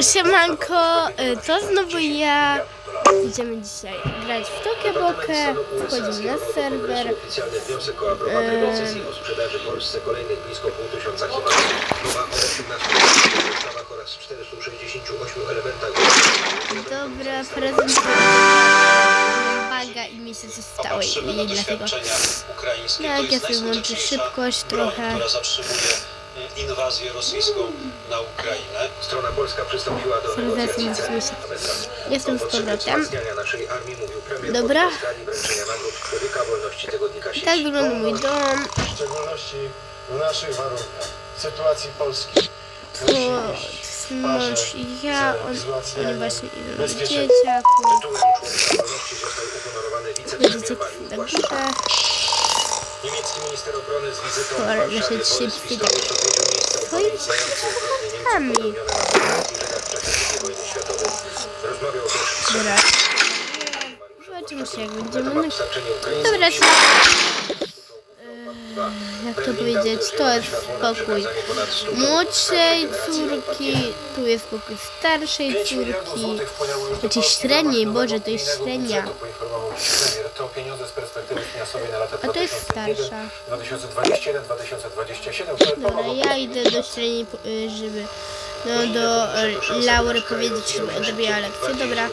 Siemanko, y, to znowu ja. Idziemy dzisiaj grać w Tokebokę, wchodzimy na serwer. Oficjalny wniosek o aprobatę decyzji o sprzedaży Polsce kolejnych blisko pół tysiąca Himalajów. Mowa o 18 podstawach oraz 468 elementach. Dobra, prezentuję baga i mi się coś stało i dlatego to ja sobie włączę szybkość trochę. Inwazję rosyjską na Ukrainę. Strona polska przystąpiła do negocjacji. Jestem z powrotem. wzmacniania naszej armii mówił premier Dobra. tak wygląda mój dom. w szczególności w naszych warunkach, w sytuacji Polski. To jest mąż i ja, on, oni właśnie idą do dzieciaku. Tytułem Człowieka Niemiecki minister obrony z wizytą w Warszawie odwiedził miejsce Twoimi upamiętniające zbrodnie kami. Dobra. Zobaczymy się, jak będziemy. Dobra, sił jak to powiedzieć, to jest spokój młodszej córki, tu jest spokój starszej 5 miliardów córki. Znaczy średniej, Boże, to jest średnia. A to jest 2001, starsza. 2021, 2027, które Dobra, ja idę do średniej, y, żeby no, do y, Laury powiedzieć, żeby odrobiła lekcję. Dobra.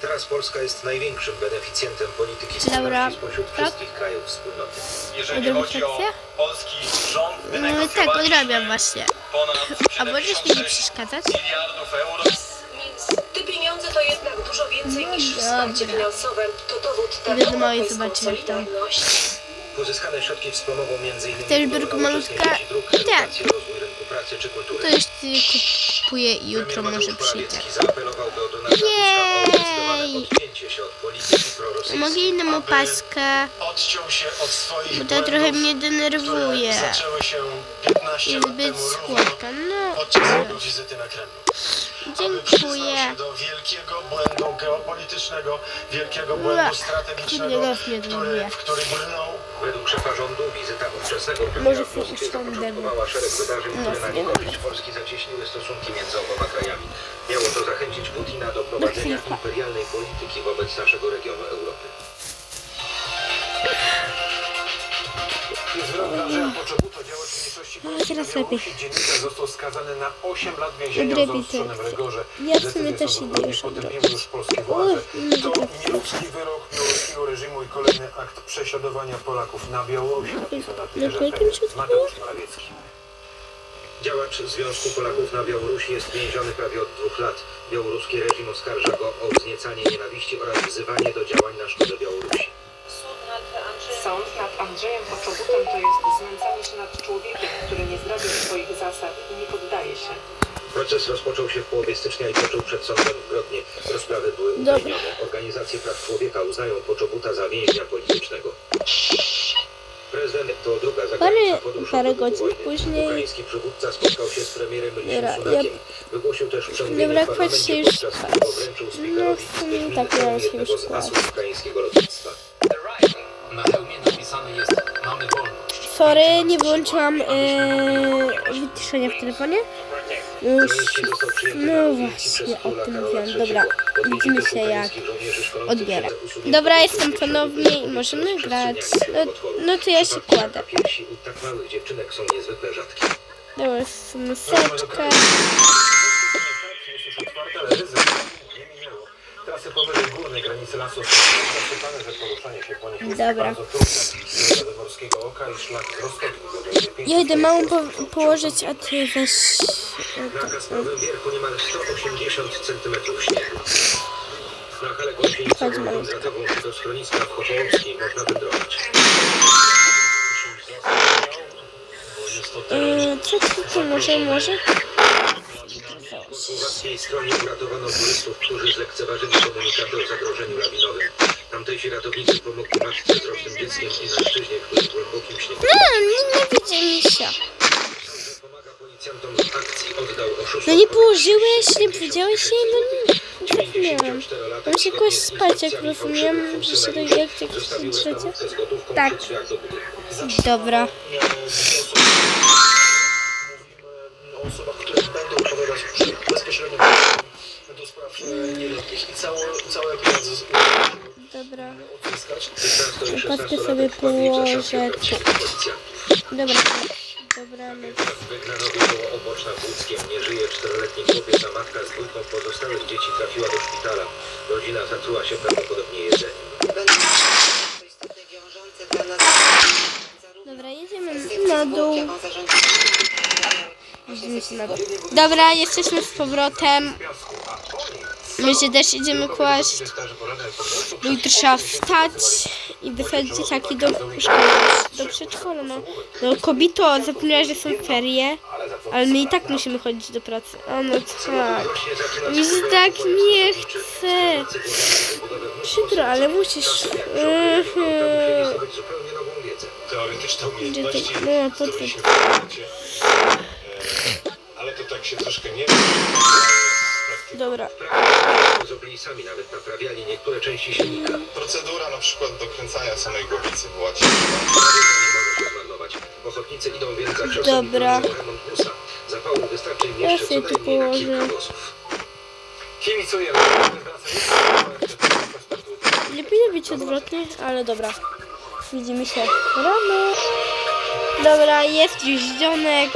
Teraz Polska jest największym beneficjentem polityki spójności spośród tak? wszystkich krajów wspólnoty. Jeżeli chodzi o lekcję? polski rząd, no, tak, odrabiam właśnie. A możesz mi nie 76 przeszkadzać? Te pieniądze to jednak dużo więcej No niż wsparcie finansowe. To dowód na europejską solidarność. Pozyskane środki wspomogą m.in. Malutka? Tak. To już y, kupuję i jutro może zdecydowane Jej! Mogę inną opaskę, bo to trochę mnie denerwuje. zaczęły się 15 Jest zbyt słodka. No, podczas jego wizyty na Kremlu. Aby przyznał dziękuję. się do wielkiego błędu geopolitycznego, wielkiego błędu kurde, strategicznego, mnie który, w który brnął Według szefa rządu wizyta ówczesnego Może premiera usiądę. zapoczątkowała szereg wydarzeń, które na nie niekorzyść Polski zacieśniły stosunki między oboma krajami. Miało to zachęcić Putina do prowadzenia imperialnej polityki wobec naszego regionu Europy. Poczobuta, działacz mniejszości No, polskiej teraz lepiej. Dziennikarz został skazany na 8 lat więzienia w zaostrzonym rygorze. Ja w sumie też idę już potępiły już polskie władze. To nieludzki wyrok białoruskiego reżimu i kolejny akt prześladowania Polaków na Białorusi. Napisał na Twitterze się Mateusz Morawiecki. Działacz Związku Polaków na Białorusi jest więziony prawie od dwóch lat. Białoruski reżim oskarża go o wzniecanie nienawiści oraz wzywanie do działań na szkodę Białorusi. Sąd nad Andrzejem Poczobutem to jest znęcanie się nad człowiekiem, który nie zdradza swoich zasad i nie poddaje się. Proces rozpoczął się w połowie stycznia i toczył przed sądem w Grodnie. Rozprawy były Dobra. utajnione. Organizacje praw człowieka uznają Poczobuta za więźnia politycznego. Prezydent to druga zagraniczna Parę- podróż parę godzin później- Ukraiński przywódca spotkał się z premierem Dobra, ja- Sunakiem. Wygłosił też przemówienie Dobra, w parlamencie, podczas którego wręczył No, sumie Wiedźmin tak się jednego już z asów ukraińskiego lotnictwa. Na hełmie napisane jest mamy wolność. Sorry, nie wyłączyłam yy, wyciszenia w telefonie. Już, no właśnie, o tym. III. Dobra, widzimy się jak odbiera. Dobra, jestem ponownie i możemy grać. No, no to ja się kładę. tak dziewczynek są niezwykle Trasy powyżej górnej granicy tak zasypane, że poruszanie się po nich jest Dobra. bardzo trudne. Do Morskiego Oka i szlak Ja idę małą po położyć, a ty weź... Na Kasprowym Wierchu niemal 180 cm śniegu. Na hale gąsienicową Chodźmy. kondratową do schroniska w Chochołowskiej można wędrować. Yy, co ty może, może? Po słowackiej stronie uratowano turystów, którzy zlekceważyli komunikaty o zagrożeniu lawinowym. Tamtejsi ratownicy pomogli matce z rocznym dzieckiem i mężczyźnie, który w głębokim śniegu No, nie, nie widzę misia. pomaga policjantom w akcji oddał oszustów. No nie położyłeś, nie powiedziałeś jej, no nie... Nie zrozumiałam. 94-latek Mam się z spać, jak fałszywych że się funkcjonariuszy jak jak zostawił trzecie? z Tak. Dobra. Mówimy o osobach, które Dobra. odzyskać. 15 i Opaskę 16 sobie położę. Dobra. Dobranoc. W Wygnanowie koło Oboczna w Łódzkiem nie żyje czteroletni chłopiec, a matka z dwójką pozostałych dzieci trafiła do szpitala. Rodzina zatruła się prawdopodobnie jedzeniem. Dobra, jedziemy na dół. Dobra, jesteśmy z powrotem. My się też idziemy kłaść. Bo jutro trzeba wstać i wysłać dzieciaki do szkoły, do przedszkola. No, no kobito, zapomniałaś, że są ferie, ale my i tak musimy chodzić do pracy. A no tak. Mi się tak nie chce. Przykro, ale musisz. Mhm. Gdzie to? No, po które co? się wykształci, e, ale to tak się troszkę nie Dobra. Zrobili sami, nawet naprawiali niektóre części silnika. Procedura na przykład dokręcania samej głowicy była. Ochotnicy idą więc za ciosem Dobra. Zapału wystarczy im Ja jeszcze co najmniej na położę. kilka. Kibicujemy. Nie powinno być odwrotnie, ale dobra. Widzimy się rano. Dobra, jest już dzionek.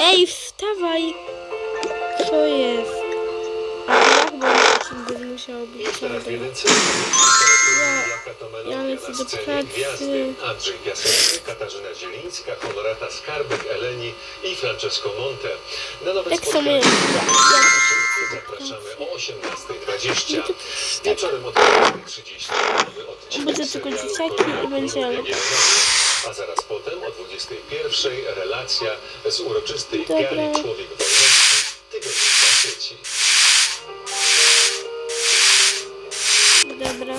Ej, wstawaj! Co jest? A ja chyba będę musiał być dzień. Ja- ja lecę do pracy. Andrzej Piasecki, Katarzyna Zielińska, Honorata Skarbek, Eleni i Francesco Monte. Na nowe spotkanie moje... zapraszamy o 18.20. Wieczorem o 20.30 nowy odcinek Będzie tylko dzieciaki i będzie Elka. A zaraz potem o 21.00 relacja z uroczystej Dobra. gali Człowiek Wolności Tygodnika Sieci. Dobra.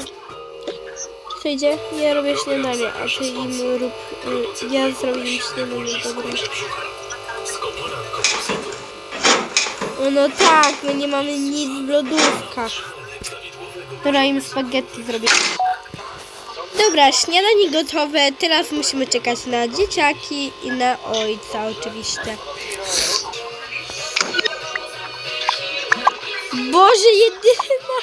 Co idzie? Ja robię śniadanie, a ty im rób... y, Ja zrobię śniadanie, dobra. No, no tak, my nie mamy nic w lodówkach. Dobra, im spaghetti zrobię. Dobra, śniadanie gotowe. Teraz musimy czekać na dzieciaki i na ojca oczywiście. Boże, jedyna!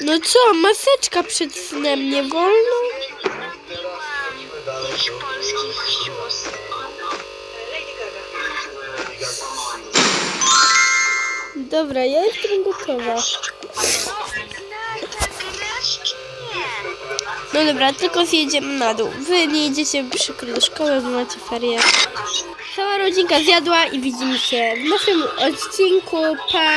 No co, maseczka przed snem nie wolno? Dobra, ja jestem gotowa. No dobra, tylko zjedziemy na dół. Wy nie idziecie przykro do szkoły, bo macie ferie. Cała rodzinka zjadła i widzimy się w następnym odcinku. Pa!